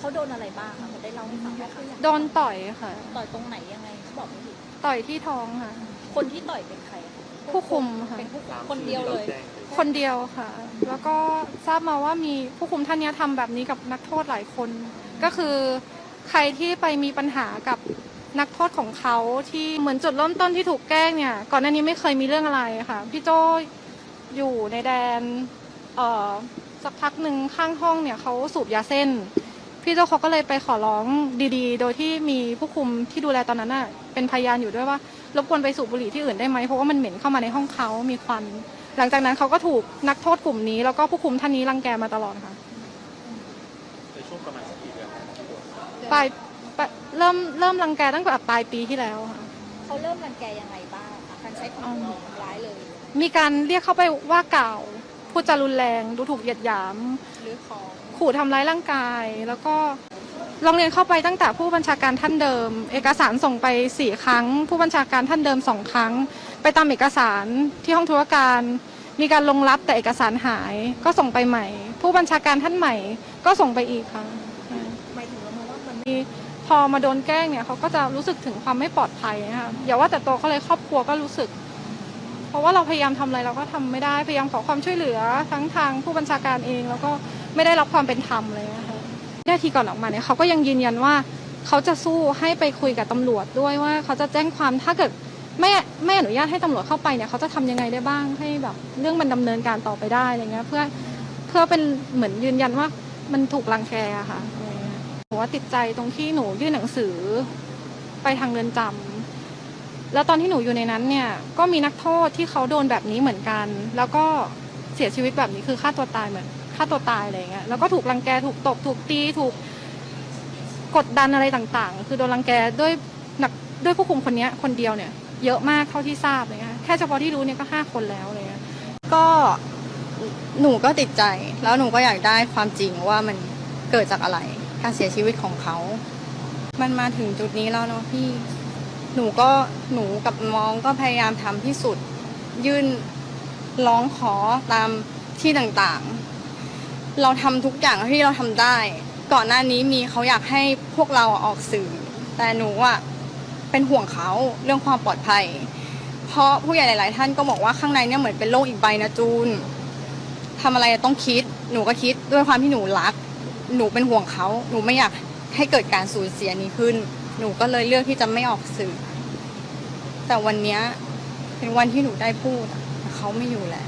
เขาโดนอะไรบ้างคะเขาได้เล่าให้ฟังไหมคะโดนต่อยค่ะ ต่อยตรงไหนยังไงเขาบอกไม่ถูกต่อยที่ท้องค่ะ คนที่ต่อยเป็นใครอะคะผู้คุมค่ะ เป็นผู้คุมคนเดียวเลย คนเดียวค่ะ แล้วก็ทราบมาว่ามีผู้คุมท่านเนี้ยทำแบบนี้กับนักโทษหลายคน ก็คือใครที่ไปมีปัญหากับนักโทษของเขาที่เหมือนจุดเริ่มต้นที่ถูกแกล้งเนี่ย ก่อนหน้านี้ไม่เคยมีเรื่องอะไรค่ะ พี่โจอยู่ในแดนเอ่อสักพักหนึ่งข้างห้องเนี่ยเขาสูบยาเส้น พี่โจเขาก็เลยไปขอร้องดีๆ โดยที่มีผู้คุมที่ดูแลตอนนั้นน่ะเป็นพยานอยู่ด้วยว่ารบกวนไปสูบบุหรี่ที่อื่นได้ไหมเพราะว่ามันเหม็นเข้ามาในห้องเขามีควัน หลังจากนั้นเขาก็ถูกนักโทษกลุ่มนี้แล้วก็ผู้คุมท่านนี้รังแกมาตลอดค่ะในช่วงประมาณสักกี่เดือนครับปลายปลายเริ่มเริ่มรังแกตั้งแต่ปลายปีที่แล้วค่ะ เขาเริ่มรังแกยังไงบ้างคะการใช้ความรุนแรงทำร้ายเลย มีการเรียกเข้าไปว่ากล่าว พูดจารุนแรง ดูถูกเหยียดหยาม หรือของขู่ทำร้ายร่างกาย แล้วก็โรงเรียนเข้าไปตั้งแต่ผู้บัญชาการท่านเดิม เอกสารส่งไปสี่ครั้ง ผู้บัญชาการท่านเดิมสองครั้ง ไปตามเอกสารที่ห้องธุรการ มีการลงรับแต่เอกสารหายก็ส่งไปใหม่ ผู้บัญชาการท่านใหม่ก็ส่งไปอีกค่ะหมายถึงเรามองว่ามันพอมาโดนแกล้งเนี่ยเขาก็จะรู้สึกถึงความไม่ปลอดภัยนะคะอย่าว่าแต่ตัวเขาเลยครอบครัวก็รู้สึก เพราะว่าเราพยายามทำอะไรเราก็ทำไม่ได้พยายามขอความช่วยเหลือทั้งทางผู้บัญชาการเอง แล้วก็ไม่ได้รับความเป็นธรรมเลยนะคะนาทีก่อนออกมาเนี่ยเขาก็ยังยืนยันว่าเขาจะสู้ให้ไปคุยกับตำรวจด้วยว่าเขาจะแจ้งความถ้าเกิดไม่ไม่อนุญาตให้ตำรวจเข้าไปเนี่ยเขาจะทำยังไงได้บ้างให้แบบเรื่องมันดำเนินการต่อไปได้อะไรเงี้ยเพื่อเพื่อเป็นเหมือนยืนยันว่ามันถูกรังแกอะค่ะอะไรเงี้ยหนูว่าติดใจตรงที่หนูยื่นหนังสือไปทางเรือนจำ แล้วตอนที่หนูอยู่ในนั้นเนี่ยก็มีนักโทษที่เขาโดนแบบนี้เหมือนกัน แล้วก็เสียชีวิตแบบนี้คือฆ่าตัวตายเหมือนฆ่าตัวตายอะไรเงี้ยแล้วก็ถูกรังแกถูกตบถูกตีถูกกดดันอะไรต่างๆ คือโดนรังแกด้วยหนักด้วยผู้คุมคนนี้คนเดียวเนี่ย เยอะมากเท่าที่ทราบเลยค่ะแค่เฉพาะที่รู้เนี่ยก็ห้าคนแล้วเลยก็หนูก็ติดใจแล้วหนูก็อยากได้ความจริงว่ามันเกิดจากอะไร การเสียชีวิตของเขา มันมาถึงจุดนี้แล้วเนาะพี่ หนูก็หนูกับน้องก็พยายามทำที่สุด ยื่นร้องขอตามที่ต่างๆ เราทำทุกอย่างที่เราทำได้ ก่อนหน้านี้มีเขาอยากให้พวกเราออกสื่อ แต่หนูอะเป็นห่วงเขาเรื่องความปลอดภัย เพราะผู้ใหญ่หลาย ๆ ท่านก็บอกว่าข้างในเนี่ยเหมือนเป็นโลกอีกใบนะจูนทำอะไรต้องคิด หนูก็คิดด้วยความที่หนูรัก หนูเป็นห่วงเขา หนูไม่อยากให้เกิดการสูญเสียนี้ขึ้น หนูก็เลยเลือกที่จะไม่ออกสื่อ แต่วันนี้เป็นวันที่หนูได้พูดแต่เขาไม่อยู่แล้ว